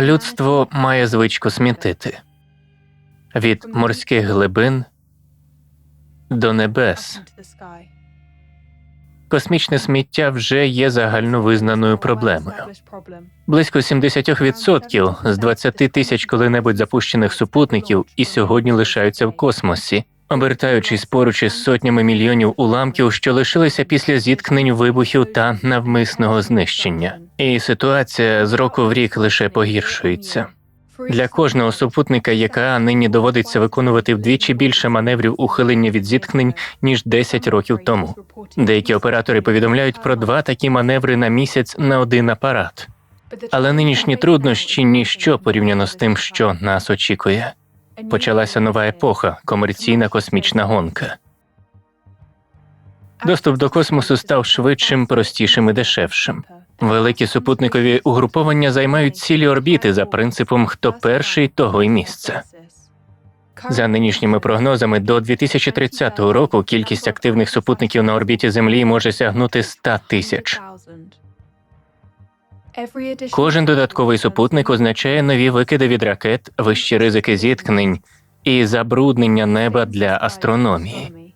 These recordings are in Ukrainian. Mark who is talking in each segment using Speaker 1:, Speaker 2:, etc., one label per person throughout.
Speaker 1: Людство має звичку смітити від морських глибин до небес. Космічне сміття вже є загальновизнаною проблемою. Близько 70% з 20 тисяч коли-небудь запущених супутників і сьогодні лишаються в космосі, обертаючись поруч із сотнями мільйонів уламків, що лишилися після зіткнень вибухів та навмисного знищення. І ситуація з року в рік лише погіршується. Для кожного супутника ЯКА нині доводиться виконувати вдвічі більше маневрів ухилення від зіткнень ніж 10 років тому. Деякі оператори повідомляють про два такі маневри на місяць на один апарат. Але нинішні труднощі ніщо порівняно з тим, що нас очікує. Почалася нова епоха комерційна космічна гонка. Доступ до космосу став швидшим, простішим і дешевшим. Великі супутникові угруповання займають цілі орбіти за принципом хто перший, того й місце. За нинішніми прогнозами, до 2030 року кількість активних супутників на орбіті Землі може сягнути 100 тисяч. Кожен додатковий супутник означає нові викиди від ракет, вищі ризики зіткнень і забруднення неба для астрономії.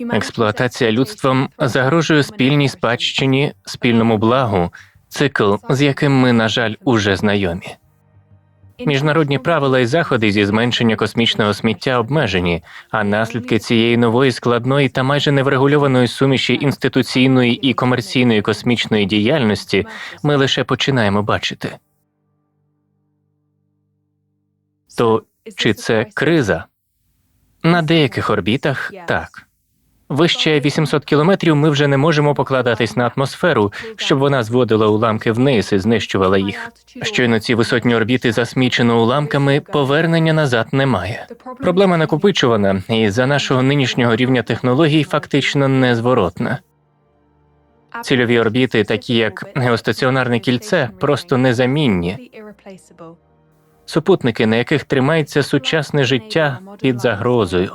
Speaker 1: Експлуатація людством загрожує спільній спадщині, спільному благу, цикл, з яким ми, на жаль, уже знайомі. Міжнародні правила і заходи зі зменшення космічного сміття обмежені, а наслідки цієї нової складної та майже неврегульованої суміші інституційної і комерційної космічної діяльності ми лише починаємо бачити. То чи це криза? На деяких орбітах так. Вище 800 кілометрів ми вже не можемо покладатись на атмосферу, щоб вона зводила уламки вниз і знищувала їх. Щойно ці висотні орбіти засмічено уламками, повернення назад немає. Проблема накопичувана, і за нашого нинішнього рівня технологій фактично незворотна. Цільові орбіти, такі як геостаціонарне кільце, просто незамінні. Супутники, на яких тримається сучасне життя під загрозою.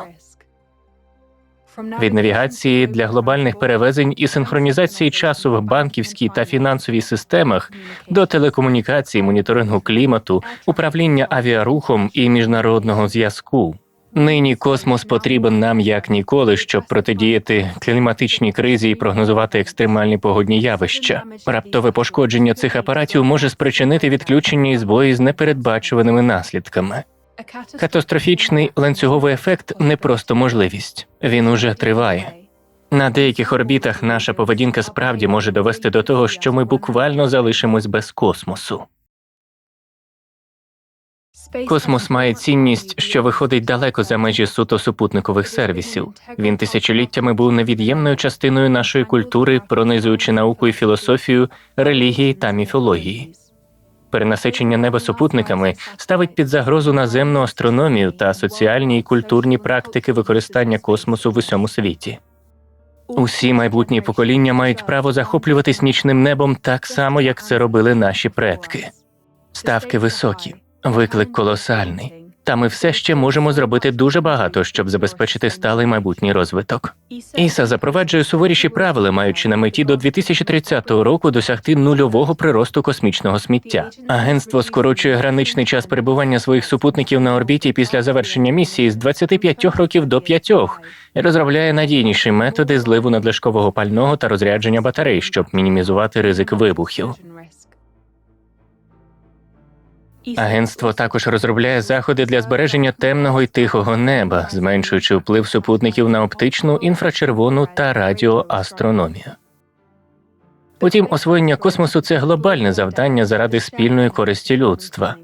Speaker 1: Від навігації для глобальних перевезень і синхронізації часу в банківській та фінансовій системах до телекомунікацій, моніторингу клімату, управління авіарухом і міжнародного зв'язку. Нині космос потрібен нам як ніколи, щоб протидіяти кліматичній кризі і прогнозувати екстремальні погодні явища. Раптове пошкодження цих апаратів може спричинити відключення і збої з непередбачуваними наслідками. Катастрофічний ланцюговий ефект не просто можливість, він уже триває. На деяких орбітах наша поведінка справді може довести до того, що ми буквально залишимось без космосу. Космос має цінність, що виходить далеко за межі суто супутникових сервісів. Він тисячоліттями був невід'ємною частиною нашої культури, пронизуючи науку і філософію, релігії та міфології. Перенасичення неба супутниками ставить під загрозу наземну астрономію та соціальні і культурні практики використання космосу в усьому світі. Усі майбутні покоління мають право захоплюватись нічним небом так само, як це робили наші предки. Ставки високі, виклик колосальний. Та ми все ще можемо зробити дуже багато, щоб забезпечити сталий майбутній розвиток. Іса запроваджує суворіші правила, маючи на меті до 2030 року досягти нульового приросту космічного сміття. Агентство скорочує граничний час перебування своїх супутників на орбіті після завершення місії з 25 років до 5 і розробляє надійніші методи зливу надлишкового пального та розрядження батарей, щоб мінімізувати ризик вибухів. Агентство також розробляє заходи для збереження темного і тихого неба, зменшуючи вплив супутників на оптичну, інфрачервону та радіоастрономію. Утім, освоєння космосу це глобальне завдання заради спільної користі людства.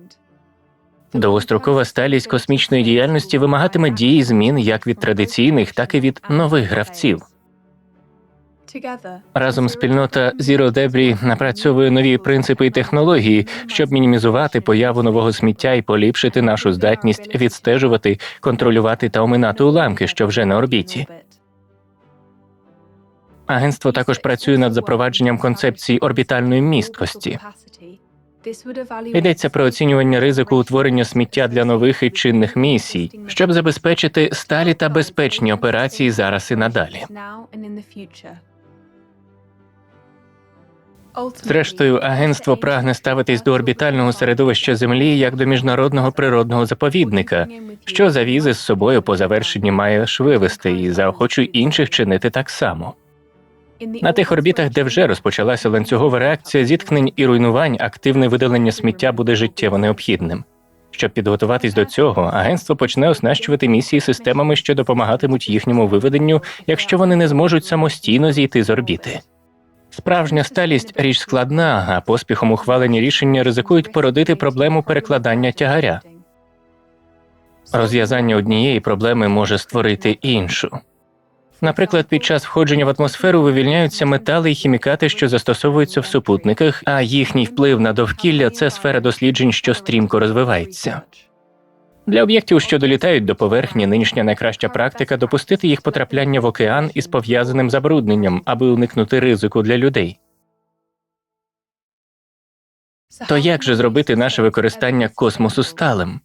Speaker 1: Довгострокова сталість космічної діяльності вимагатиме дії змін як від традиційних, так і від нових гравців. Разом спільнота Zero Debris напрацьовує нові принципи і технології, щоб мінімізувати появу нового сміття і поліпшити нашу здатність відстежувати, контролювати та оминати уламки, що вже на орбіті. Агентство також працює над запровадженням концепції орбітальної місткості. Йдеться про оцінювання ризику утворення сміття для нових і чинних місій, щоб забезпечити сталі та безпечні операції зараз і надалі. Зрештою, агентство прагне ставитись до орбітального середовища Землі як до міжнародного природного заповідника, що за візи з собою по завершенні маєш вивести і заохочуй інших чинити так само. На тих орбітах, де вже розпочалася ланцюгова реакція зіткнень і руйнувань, активне видалення сміття буде життєво необхідним. Щоб підготуватись до цього, агентство почне оснащувати місії системами, що допомагатимуть їхньому виведенню, якщо вони не зможуть самостійно зійти з орбіти. Справжня сталість річ складна, а поспіхом ухвалені рішення ризикують породити проблему перекладання тягаря. Розв'язання однієї проблеми може створити іншу. Наприклад, під час входження в атмосферу вивільняються метали і хімікати, що застосовуються в супутниках, а їхній вплив на довкілля це сфера досліджень, що стрімко розвивається. Для об'єктів, що долітають до поверхні, нинішня найкраща практика допустити їх потрапляння в океан із пов'язаним забрудненням, аби уникнути ризику для людей. То як же зробити наше використання космосу сталим?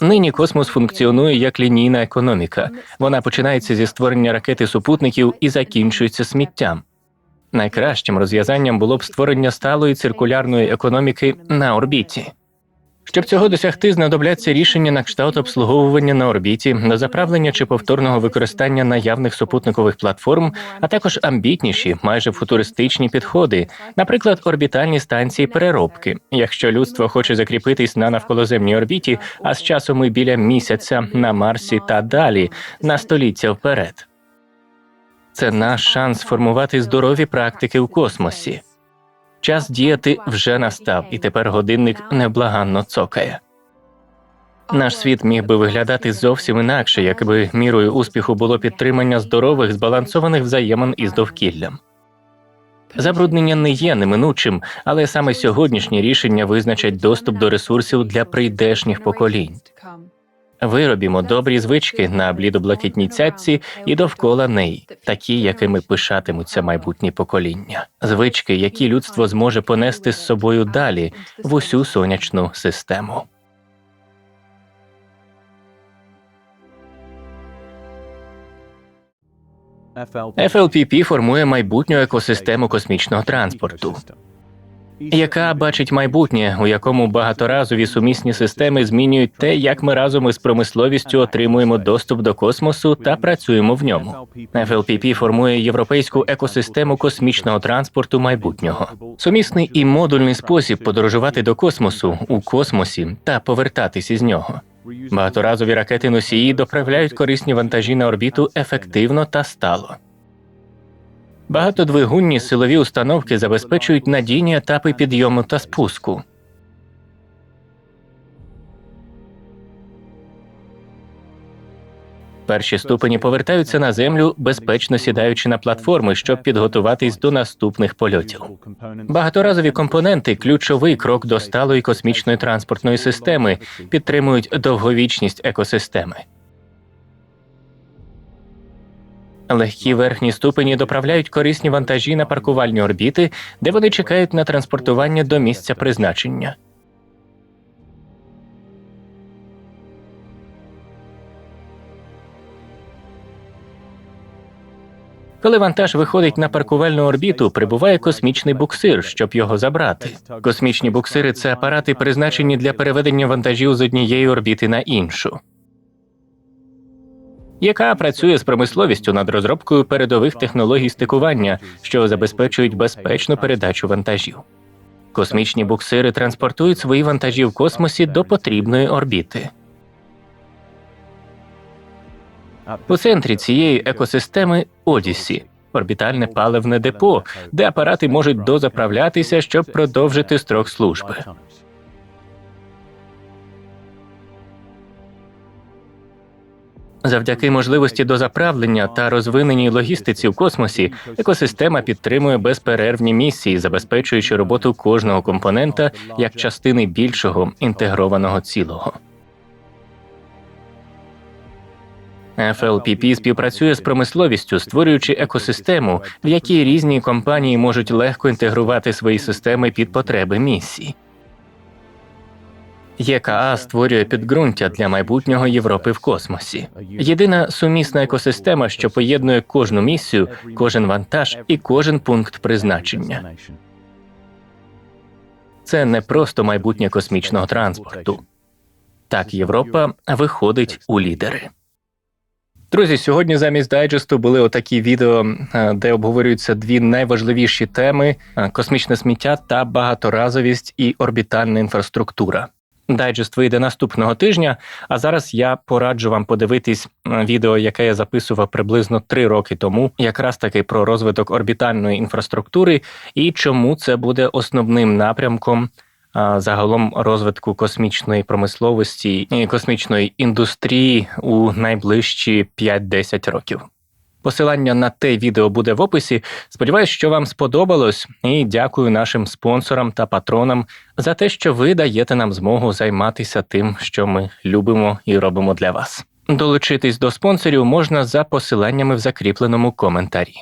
Speaker 1: Нині космос функціонує як лінійна економіка. Вона починається зі створення ракети супутників і закінчується сміттям. Найкращим розв'язанням було б створення сталої циркулярної економіки на орбіті. Щоб цього досягти, знадобляться рішення на кшталт обслуговування на орбіті, на заправлення чи повторного використання наявних супутникових платформ, а також амбітніші, майже футуристичні підходи, наприклад, орбітальні станції переробки. Якщо людство хоче закріпитись на навколоземній орбіті, а з часом і біля місяця на Марсі та далі на століття вперед. Це наш шанс сформувати здорові практики у космосі. Час діяти вже настав, і тепер годинник невблаганно цокає. Наш світ міг би виглядати зовсім інакше, якби мірою успіху було підтримання здорових, збалансованих взаємин із довкіллям. Забруднення не є неминучим, але саме сьогоднішні рішення визначать доступ до ресурсів для прийдешніх поколінь. Виробімо добрі звички на блідоблакитній цятці і довкола неї, такі, якими пишатимуться майбутні покоління, звички, які людство зможе понести з собою далі в усю сонячну систему. FLPP формує майбутню екосистему космічного транспорту. Яка бачить майбутнє, у якому багаторазові сумісні системи змінюють те, як ми разом із промисловістю отримуємо доступ до космосу та працюємо в ньому. FLPP формує європейську екосистему космічного транспорту майбутнього, сумісний і модульний спосіб подорожувати до космосу у космосі та повертатись із нього. Багаторазові ракети носії доправляють корисні вантажі на орбіту ефективно та стало. Багатодвигунні силові установки забезпечують надійні етапи підйому та спуску. Перші ступені повертаються на землю, безпечно сідаючи на платформи, щоб підготуватись до наступних польотів. Багаторазові компоненти ключовий крок до сталої космічної транспортної системи, підтримують довговічність екосистеми. Легкі верхні ступені доправляють корисні вантажі на паркувальні орбіти, де вони чекають на транспортування до місця призначення. Коли вантаж виходить на паркувальну орбіту, прибуває космічний буксир, щоб його забрати. Космічні буксири це апарати, призначені для переведення вантажів з однієї орбіти на іншу яка працює з промисловістю над розробкою передових технологій стикування, що забезпечують безпечну передачу вантажів. Космічні буксири транспортують свої вантажі в космосі до потрібної орбіти. У центрі цієї екосистеми Одіссі орбітальне паливне депо, де апарати можуть дозаправлятися, щоб продовжити строк служби. Завдяки можливості дозаправлення та розвиненій логістиці в космосі екосистема підтримує безперервні місії, забезпечуючи роботу кожного компонента як частини більшого інтегрованого цілого. FLPP співпрацює з промисловістю, створюючи екосистему, в якій різні компанії можуть легко інтегрувати свої системи під потреби місії. ЄКА створює підґрунтя для майбутнього Європи в космосі. Єдина сумісна екосистема, що поєднує кожну місію, кожен вантаж і кожен пункт призначення. Це не просто майбутнє космічного транспорту. Так, Європа виходить у лідери. Друзі, сьогодні замість дайджесту були отакі відео, е, де обговорюються дві найважливіші теми: е, космічне сміття та багаторазовість і орбітальна інфраструктура. Дайджест вийде наступного тижня. А зараз я пораджу вам подивитись е, відео, яке я записував приблизно три роки тому, якраз таки про розвиток орбітальної інфраструктури і чому це буде основним напрямком загалом розвитку космічної промисловості і космічної індустрії у найближчі 5-10 років. Посилання на те відео буде в описі. Сподіваюсь, що вам сподобалось, і дякую нашим спонсорам та патронам за те, що ви даєте нам змогу займатися тим, що ми любимо і робимо для вас. Долучитись до спонсорів можна за посиланнями в закріпленому коментарі.